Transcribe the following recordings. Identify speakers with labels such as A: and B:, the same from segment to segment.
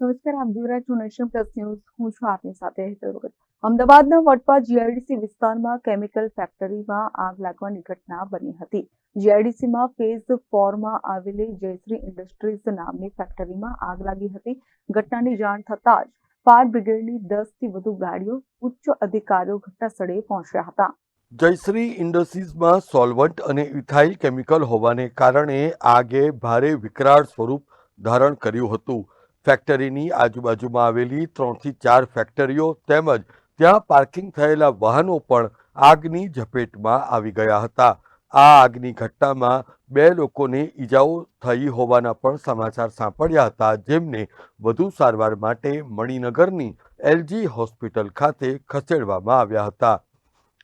A: નમસ્કાર, આપ જોઈ રહ્યા પ્લસ ન્યૂઝ. હું છું આપની સાથે હેતર અમદાવાદના વટવા જીઆઈડીસી વિસ્તારમાં કેમિકલ ફેક્ટરીમાં આગ લાગવાની ઘટના બની હતી. જીઆઈડીસીમાં ફેઝ ફોરમાં આવેલી જયશ્રી ઇન્ડસ્ટ્રીઝ નામની ફેક્ટરીમાં આગ લાગી હતી. ઘટનાની જાણ થતાં જ ફાયર બ્રિગેડની દસથી વધુ ગાડીઓ ઉચ્ચ અધિકારીઓ ઘટનાસ્થળે પહોંચ્યા હતા.
B: જયશ્રી ઇન્ડસ્ટ્રીઝમાં સોલ્વન્ટ અને ઇથાઇલ કેમિકલ હોવાને કારણે આગે ભારે વિકરાળ સ્વરૂપ ધારણ કર્યું હતું. ફેક્ટરીની આજુબાજુમાં આવેલી ત્રણથી ચાર ફેક્ટરીઓ તેમજ ત્યાં પાર્કિંગ થયેલા વાહનો પણ આગની ઝપેટમાં આવી ગયા હતા. આ આગની ઘટનામાં બે લોકોને ઈજાઓ થઈ હોવાના પણ સમાચાર સાંપડ્યા હતા, જેમને વધુ સારવાર માટે મણિનગરની એલજી હોસ્પિટલ ખાતે ખસેડવામાં આવ્યા હતા.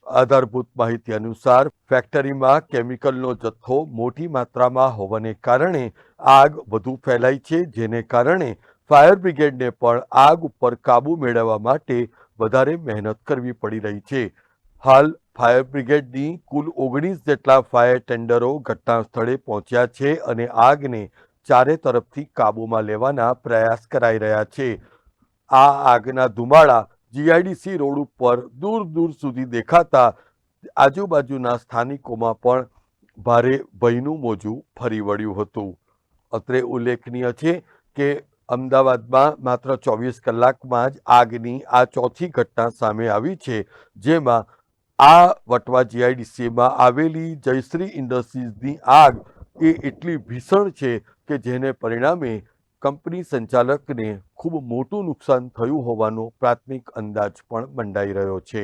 B: આધારભૂત માહિતી અનુસાર, ફેક્ટરીમાં કેમિકલનો જથ્થો મોટી માત્રામાં હોવાને કારણે આગ વધુ ફેલાઈ છે, જેને કારણે ફાયર બ્રિગેડને પણ આગ ઉપર કાબૂ મેળવવા માટે વધારે મહેનત કરવી પડી રહી છે. હાલ ફાયર બ્રિગેડની કુલ ઓગણીસ જેટલા ફાયર ટેન્ડરો ઘટના સ્થળે પહોંચ્યા છે અને આગને ચારે તરફથી કાબૂમાં લેવાના પ્રયાસ કરાઈ રહ્યા છે. આ આગના ધુમાડા જીઆઈડીસી રોડ ઉપર દૂર દૂર સુધી દેખાતા આજુબાજુના સ્થાનિકોમાં પણ ભારે ભયનું મોજું ફરી વળ્યું હતું. અત્રે ઉલ્લેખનીય છે કે અમદાવાદમાં માત્ર ચોવીસ કલાકમાં જ આગની આ ચોથી ઘટના સામે આવી છે, જેમાં આ વટવા જીઆઈડીસીમાં આવેલી જયશ્રી ઇન્ડસ્ટ્રીઝની આગ એ એટલી ભીષણ છે કે જેને પરિણામે કંપની સંચાલકને ખૂબ મોટું નુકસાન થયું હોવાનો પ્રાથમિક અંદાજ પણ મંડાઈ રહ્યો છે.